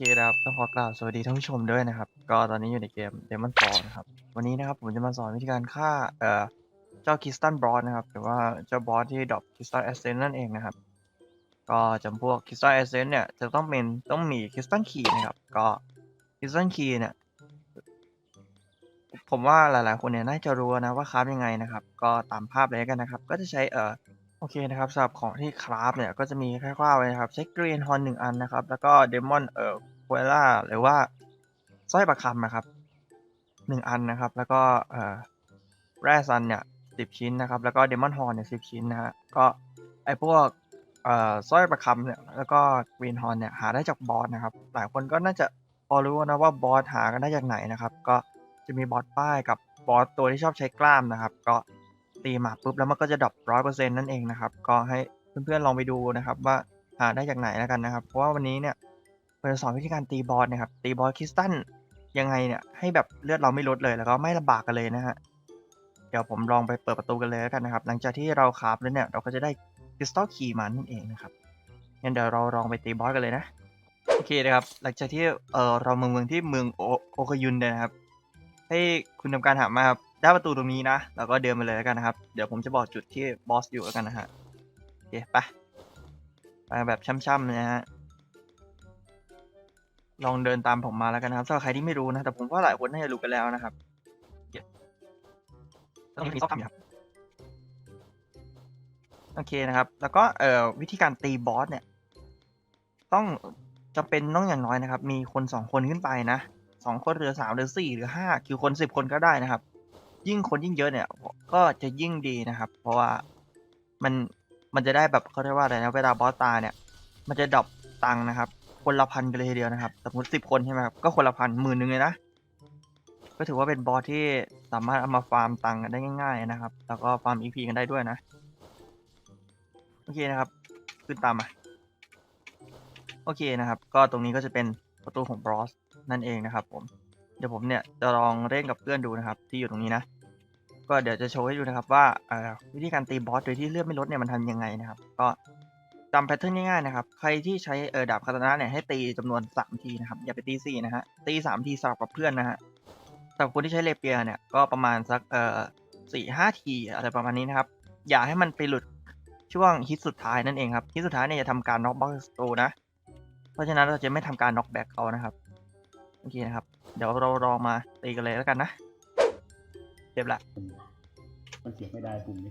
เคนะครับต้องขอกล่าวสวัสดีท่านผู้ชมด้วยนะครับ ก็ตอนนี้อยู่ในเกม Demon Fall นะครับ วันนี้นะครับผมจะมาสอนวิธีการฆ่าเอ่อเจ้าคิสตันบอสนะครับ หรือว่าเจ้าบอสที่ดรอปคิสตันแอสเซนนั่นเองนะครับ ก็จำพวกคิสตันแอสเซนเนี่ยจะต้องเป็นต้องมีคิสตันคีนะครับ ก็คิสตันคีเนี่ยผมว่าหลายๆ คนเนี่ยน่าจะรู้นะว่าคราฟยังไงนะครับ ก็ตามภาพเลยกันนะครับ ก็จะใช้เอ่อ โอเคนะครับสำหรับของที่คราฟเนี่ยก็จะมีคร่าวๆไว้นะครับใช้กรีนฮอนหนึ่งอันนะครับ แล้วก็เดมอนเอ่อโคเอล่าหรือว่าสร้อยประคำนะครับหนึ่งอันนะครับ แล้วก็เอ่อแร่ซันเนี่ยสิบชิ้นนะครับ แล้วก็เดมอนฮอนเนี่ยสิบชิ้นนะฮะก็ไอพวกเอ่อสร้อยประคำเนี่ยแล้วก็กรีนฮอนเนี่ยหาได้จากบอสนะครับ หลายคนก็น่าจะพอรู้นะว่าบอสหากันได้จากไหนนะครับ ก็จะมีบอสป้ายกับบอสตัวที่ชอบใช้กล้ามนะครับ ก็ ตีหมาปุ๊บแล้วมันก็จะดรอปร้อยเปอร์เซ็นต์นั่นเองนะครับ ก็ให้เพื่อนๆลองไปดูนะครับว่าหาได้จากไหนแล้วกันนะครับ เพราะว่าวันนี้เนี่ยเราจะสอนวิธีการตีบอสนะครับ ตีบอสคริสตัลยังไงเนี่ยให้แบบเลือดเราไม่ลดเลยแล้วก็ไม่ลำบากกันเลยนะฮะเดี๋ยวผมลองไปเปิดประตูกันเลยแล้วกันนะครับ หลังจากที่เราคาฟแล้วเนี่ยเราก็จะได้คริสตัลคีย์มานั่นเองนะครับงั้นเดี๋ยวเราลองไปตีบอสกันเลยนะโอเคนะครับ หลังจากที่เออเราเมืองเมืองที่เมืองโอโอคายุนเนี่ยนะครับ ให้คุณทำการหามาครับ ได้ประตูตรงนี้นะแล้วก็เดินไปเลยแล้วกันนะครับ เดี๋ยวผมจะบอกจุดที่บอสอยู่แล้วกันนะฮะโอเคไปไปแบบช่ำๆนะฮะลองเดินตามผมมาแล้วกันนะครับสำหรับใครที่ไม่รู้นะ แต่ผมว่าหลายคนน่าจะรู้กันแล้วนะครับโอเคต้องมีข้อมครับโอเคนะครับ แล้วก็เอ่อวิธีการตีบอสเนี่ย ต้องจำเป็นต้องอย่างน้อยนะครับ มีคนสองคนขึ้นไปนะสองคนหรือสามหรือสี่หรือห้าคือคนสิบคนก็ได้นะครับ ยิ่งคนยิ่งเยอะเนี่ย ก็จะยิ่งดีนะครับ เพราะว่ามันมันจะได้แบบเขาเรียกว่าอะไรนะเวลาบอสตายเนี่ย มันจะดรอปตังค์นะครับ คนละพันกันเลยทีเดียวนะครับ สมมติสิบคนใช่ไหมครับก็คนละพันหมื่นหนึ่งเลยนะก็ถือว่าเป็นบอสที่สามารถเอามาฟาร์มตังค์กันได้ง่าย ๆ นะครับ แล้วก็ฟาร์มอีพีกันได้ด้วยนะโอเคนะครับขึ้นตามมาโอเคนะครับ ก็ตรงนี้ก็จะเป็นประตูของบอสนั่นเองนะครับผม เดี๋ยวผมเนี่ยจะลองเล่นกับเพื่อนดูนะครับ ที่อยู่ตรงนี้นะ ก็เดี๋ยวจะโชว์ให้ดูนะครับว่าวิธีการตีบอสโดยที่เลือดไม่ลดเนี่ยมันทำยังไงนะครับ ก็จำแพทเทิร์นง่ายๆนะครับ ใครที่ใช้เออดาบคาตานะเนี่ยให้ตีจำนวนสามทีนะครับ อย่าไปตีสี่นะฮะ ตีสามทีสลับกับเพื่อนนะฮะสำหรับคนที่ใช้เลเปียเนี่ยก็ประมาณสักเอ่อสี่ห้าทีอะไรประมาณนี้นะครับ อย่าให้มันไปหลุดช่วงฮิตสุดท้ายนั่นเองครับฮิตสุดท้ายเนี่ยจะทำการน็อกบ็อกสโตนะ เพราะฉะนั้นเราจะไม่ทำการน็อกแบ็กเขานะครับ โอเคนะครับ เดี๋ยวเราลองมาตีกันเลยแล้วกันนะเรียบละมันเสียบไม่ได้ปุ่มนี้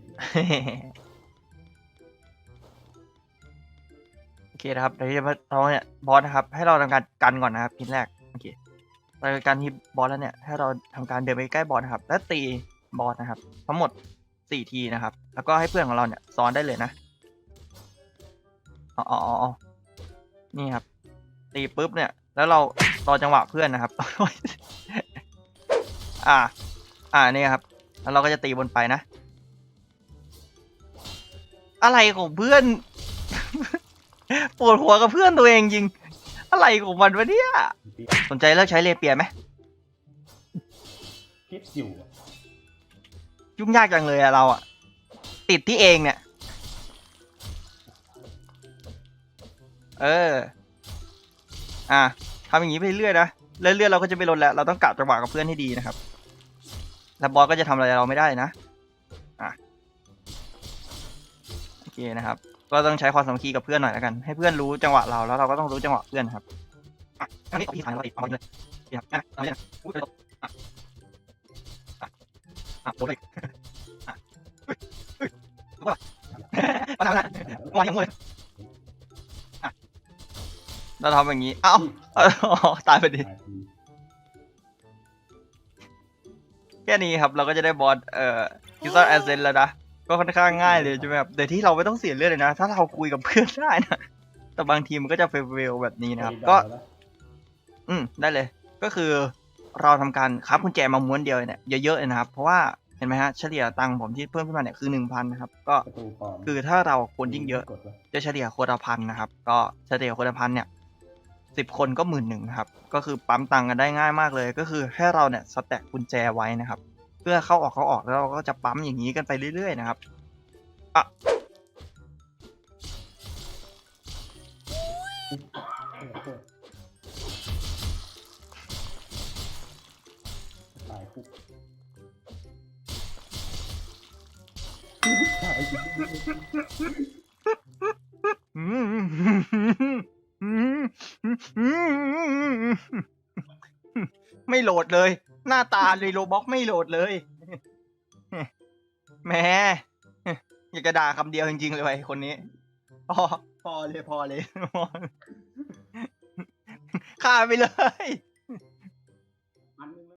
โอเคนะครับเดี๋ยวจะมาเราเนี่ยบอสนะครับ ให้เราทำการกันก่อนนะครับทีแรกโอเคเราจะกันที่บอสแล้วเนี่ยให้เราทำการเดินไปใกล้บอสนะครับ และตีบอสนะครับ ทั้งหมดสี่ทีนะครับ แล้วก็ให้เพื่อนของเราเนี่ยซ้อนได้เลยนะอ๋ออ๋ออ๋อนี่ครับ ตีปุ๊บเนี่ย แล้วเรา รอจังหวะเพื่อนนะครับ อ่า อ่านี่ครับ แล้วเราก็จะตีบนไปนะ อะไรของเพื่อนปวดหัวกับเพื่อนตัวเองจริง อะไรของมันวะเนี่ย สนใจเลิกใช้เลเปียไหมคิดอยู่อะยุ่งยากจังเลยอะเราอะติดที่เองเนี่ย เออ อะ ทำอย่างนี้ไปเรื่อยๆนะเรื่อยๆเราก็จะไม่ลดแล้ว เราต้องกะจังหวะกับเพื่อนให้ดีนะครับ แล้วบอสก็จะทำอะไรเราไม่ได้นะ อะ โอเคนะครับ ก็ต้องใช้ความสามัคคีกับเพื่อนหน่อยแล้วกัน ให้เพื่อนรู้จังหวะเราแล้วเราก็ต้องรู้จังหวะเพื่อนครับอะอันนี้ขอที่ทางเราอีกเอาไปเลยนี่ครับอะเอาไปเลยอุ๊ยไปเลยอะอะอะโดนไปอีกอะเฮ้ยเฮ้ยรู้ป่ะมาทำอะไรวางอย่างเลย เราทำอย่างนี้ เอ้าเอ้าตายไปดิตายทีแค่นี้ครับเราก็จะได้บอสเอ่อคิสตันแอสเซนแล้วนะ ก็ค่อนข้างง่ายเลยใช่ไหมครับโดยที่เราไม่ต้องเสียเลือดเลยนะ ถ้าเราคุยกับเพื่อนได้นะ แต่บางทีมันก็จะเฟลแบบนี้นะครับ ก็ได้แล้วอืม ได้เลย ก็คือเราทำการครับกุญแจมาม้วนเดียวเนี่ยเยอะๆเลยนะครับ เพราะว่าเห็นไหมฮะเฉลี่ยตังค์ผมที่เพิ่มขึ้นมาเนี่ยคือหนึ่งพันนะครับ ก็ประตูปลอมคือถ้าเราคนยิ่งเยอะกดวะจะเฉลี่ยคนละพันนะครับ ก็เฉลี่ยคนละพันเนี่ย สิบคนก็หมื่นหนึ่งครับ ก็คือปั๊มตังค์กันได้ง่ายมากเลย ก็คือแค่เราเนี่ยสแต็กกุญแจไว้นะครับ เพื่อเข้าออกเข้าออกแล้วเราก็จะปั๊มอย่างนี้กันไปเรื่อยๆนะครับอะตาย ไม่โหลดเลย หน้าตาในโรบ็อกไม่โหลดเลยแหมอยากจะด่าคำเดียวจริงๆเลยไอ้คนนี้พอพอเลยพอเลยพอฆ่าไปเลย